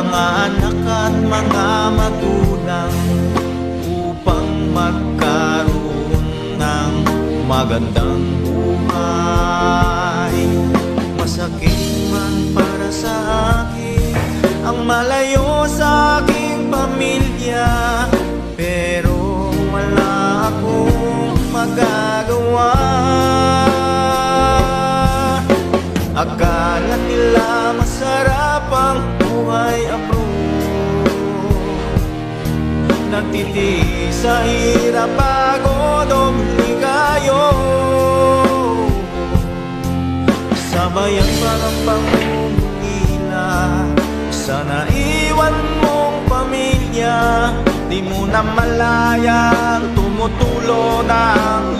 mga anak at mga magulang upang magkaroon ng magandang buhay. Masakit man para sa akin ang malayo sa aking pamilya, pero wala akong magagawa. Akala nila Nagtitiis sa hirap, pagod o ligayo. Sabayan parang pangungila Sa naiwan mong pamilya. Di mo na malaya Tumutulo na ang